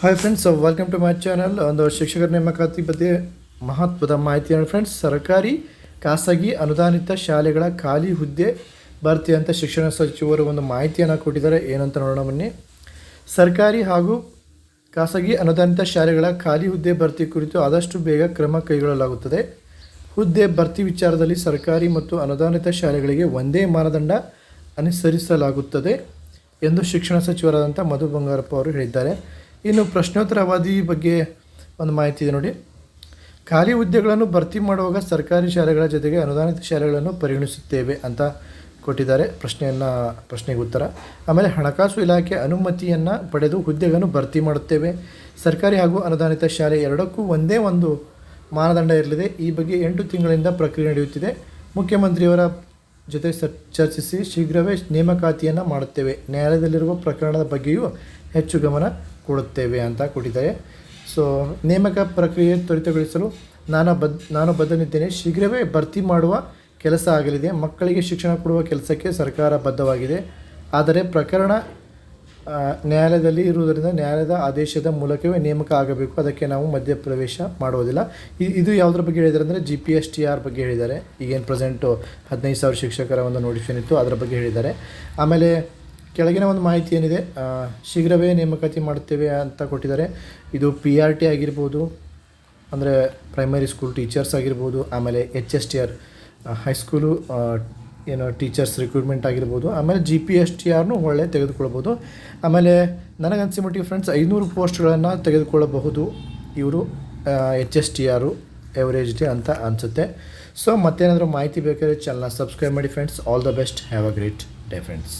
Hi friends welcome to my channel ಒಂದು ಶಿಕ್ಷಕರ ನೇಮಕಾತಿ ಬಗ್ಗೆ ಮಹತ್ವದ ಮಾಹಿತಿ ಫ್ರೆಂಡ್ಸ್ ಸರ್ಕಾರಿ ಖಾಸಗಿ ಅನುದಾನಿತ ಶಾಲೆಗಳ ಖಾಲಿ ಹುದ್ದೆ ಭರ್ತಿ ಅಂತ ಶಿಕ್ಷಣ ಸಚಿವರು ಒಂದು ಮಾಹಿತಿಯನ್ನು ಕೊಟ್ಟಿದ್ದಾರೆ. ಏನಂತ ನೋಡೋಣ ಬನ್ನಿ. ಸರ್ಕಾರಿ ಹಾಗೂ ಖಾಸಗಿ ಅನುದಾನಿತ ಶಾಲೆಗಳ ಖಾಲಿ ಹುದ್ದೆ ಭರ್ತಿ ಕುರಿತು ಆದಷ್ಟು ಬೇಗ ಕ್ರಮ ಕೈಗೊಳ್ಳಲಾಗುತ್ತದೆ. ಹುದ್ದೆ ಭರ್ತಿ ವಿಚಾರದಲ್ಲಿ ಸರ್ಕಾರಿ ಮತ್ತು ಅನುದಾನಿತ ಶಾಲೆಗಳಿಗೆ ಒಂದೇ ಮಾನದಂಡ ಅನುಸರಿಸಲಾಗುತ್ತದೆ ಎಂದು ಶಿಕ್ಷಣ ಸಚಿವರಾದಂಥ ಮಧು ಬಂಗಾರಪ್ಪ ಅವರು ಹೇಳಿದ್ದಾರೆ. ಇನ್ನು ಪ್ರಶ್ನೋತ್ತರ ಅವಧಿ ಬಗ್ಗೆ ಒಂದು ಮಾಹಿತಿ ಇದೆ ನೋಡಿ. ಖಾಲಿ ಹುದ್ದೆಗಳನ್ನು ಭರ್ತಿ ಮಾಡುವಾಗ ಸರ್ಕಾರಿ ಶಾಲೆಗಳ ಜೊತೆಗೆ ಅನುದಾನಿತ ಶಾಲೆಗಳನ್ನು ಪರಿಗಣಿಸುತ್ತೇವೆ ಅಂತ ಕೊಟ್ಟಿದ್ದಾರೆ. ಪ್ರಶ್ನೆಯನ್ನು, ಪ್ರಶ್ನೆಗೆ ಉತ್ತರ. ಆಮೇಲೆ ಹಣಕಾಸು ಇಲಾಖೆ ಅನುಮತಿಯನ್ನು ಪಡೆದು ಹುದ್ದೆಗಳನ್ನು ಭರ್ತಿ ಮಾಡುತ್ತೇವೆ. ಸರ್ಕಾರಿ ಹಾಗೂ ಅನುದಾನಿತ ಶಾಲೆ ಎರಡಕ್ಕೂ ಒಂದೇ ಒಂದು ಮಾನದಂಡ ಇರಲಿದೆ. ಈ ಬಗ್ಗೆ ಎಂಟು ತಿಂಗಳಿಂದ ಪ್ರಕ್ರಿಯೆ ನಡೆಯುತ್ತಿದೆ. ಮುಖ್ಯಮಂತ್ರಿಯವರ ಜೊತೆ ಚರ್ಚಿಸಿ ಶೀಘ್ರವೇ ನೇಮಕಾತಿಯನ್ನು ಮಾಡುತ್ತೇವೆ. ನ್ಯಾಯಾಲಯದಲ್ಲಿರುವ ಪ್ರಕರಣದ ಬಗ್ಗೆಯೂ ಹೆಚ್ಚು ಗಮನ ಕೊಡುತ್ತೇವೆ ಅಂತ ಕೊಟ್ಟಿದ್ದಾರೆ. ಸೊ ನೇಮಕ ಪ್ರಕ್ರಿಯೆ ತ್ವರಿತಗೊಳಿಸಲು ನಾನು ಬದ್, ನಾನು ಬದ್ಧನಿದ್ದೇನೆ. ಶೀಘ್ರವೇ ಭರ್ತಿ ಮಾಡುವ ಕೆಲಸ ಆಗಲಿದೆ. ಮಕ್ಕಳಿಗೆ ಶಿಕ್ಷಣ ಕೊಡುವ ಕೆಲಸಕ್ಕೆ ಸರ್ಕಾರ ಬದ್ಧವಾಗಿದೆ. ಆದರೆ ಪ್ರಕರಣ ನ್ಯಾಯಾಲಯದಲ್ಲಿ ಇರುವುದರಿಂದ ನ್ಯಾಯಾಲಯದ ಆದೇಶದ ಮೂಲಕವೇ ನೇಮಕ ಆಗಬೇಕು. ಅದಕ್ಕೆ ನಾವು ಮಧ್ಯಪ್ರವೇಶ ಮಾಡುವುದಿಲ್ಲ. ಇದು ಯಾವುದ್ರ ಬಗ್ಗೆ ಹೇಳಿದ್ದಾರೆ ಅಂದರೆ G P S T R ಬಗ್ಗೆ ಹೇಳಿದ್ದಾರೆ. ಈಗೇನು ಪ್ರೆಸೆಂಟು ಹದಿನೈದು ಸಾವಿರ ಶಿಕ್ಷಕರ ಒಂದು ನೋಟಿಫಿಕೇಶನ್ ಇತ್ತು, ಅದರ ಬಗ್ಗೆ ಹೇಳಿದ್ದಾರೆ. ಆಮೇಲೆ ಕೆಳಗಿನ ಒಂದು ಮಾಹಿತಿ ಏನಿದೆ ಶೀಘ್ರವೇ ನೇಮಕಾತಿ ಮಾಡುತ್ತೇವೆ ಅಂತ ಕೊಟ್ಟಿದ್ದಾರೆ. ಇದು ಪಿ ಆರ್ ಟಿ ಆಗಿರ್ಬೋದು, ಅಂದರೆ ಪ್ರೈಮರಿ ಸ್ಕೂಲ್ ಟೀಚರ್ಸ್ ಆಗಿರ್ಬೋದು, ಆಮೇಲೆ H S T R high school ಏನು ಟೀಚರ್ಸ್ ರಿಕ್ರೂಟ್ಮೆಂಟ್ ಆಗಿರ್ಬೋದು, ಆಮೇಲೆ ಜಿ ಪಿ ಎಸ್ ಟಿ ಆರ್ನು ಒಳ್ಳೆ ತೆಗೆದುಕೊಳ್ಬೋದು. ಆಮೇಲೆ ನನಗನ್ಸಿ ಮಟ್ಟಿಗೆ ಫ್ರೆಂಡ್ಸ್ ಐನೂರು ಪೋಸ್ಟ್ಗಳನ್ನು ತೆಗೆದುಕೊಳ್ಳಬಹುದು. ಇವರು H S T R average day ಅಂತ ಅನಿಸುತ್ತೆ. ಸೊ ಮತ್ತೇನಾದರೂ ಮಾಹಿತಿ ಬೇಕಾದರೆ ಚಾನಲ್ನ ಸಬ್ಸ್ಕ್ರೈಬ್ ಮಾಡಿ friends all the best have a great day friends